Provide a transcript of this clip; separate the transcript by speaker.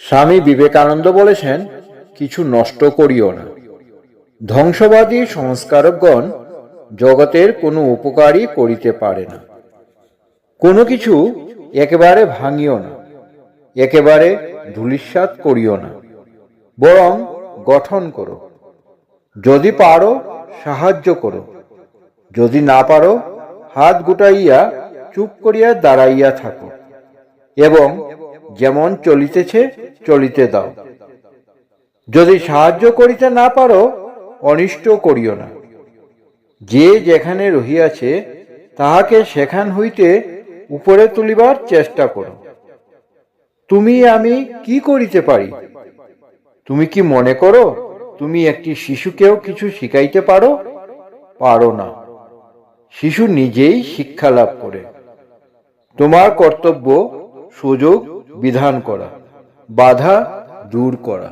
Speaker 1: স্বামী বিবেকানন্দ বলেছেন, কিছু নষ্ট করিও না। ধ্বংসবাদী সংস্কারকগণ জগতের কোনো উপকারই করিতে পারে না। কোনো কিছু একেবারে ভাঙিও না, একেবারে ধূলিসাৎ করিও না। বরং গঠন করো। যদি পারো, সাহায্য করো। যদি না পারো, হাত গুটাইয়া চুপ করিয়া দাঁড়াইয়া থাকো। এবং যেমন চলিতেছে, চলিতে দাও। যদি সাহায্য করিতে না পারো, অনিষ্ট করিও না। যে যেখানে রহিয়াছে, তাহাকে সেখান হইতে উপরে তুলিবার চেষ্টা করো। তুমি আমি কি করিতে পারি? তুমি কি মনে করো, তুমি একটি শিশুকেও কিছু শিখাইতে পারো? পারো না। শিশু নিজেই শিক্ষা লাভ করে। তোমার কর্তব্য, সুযোগ বিধান করা বাধা দূর করা।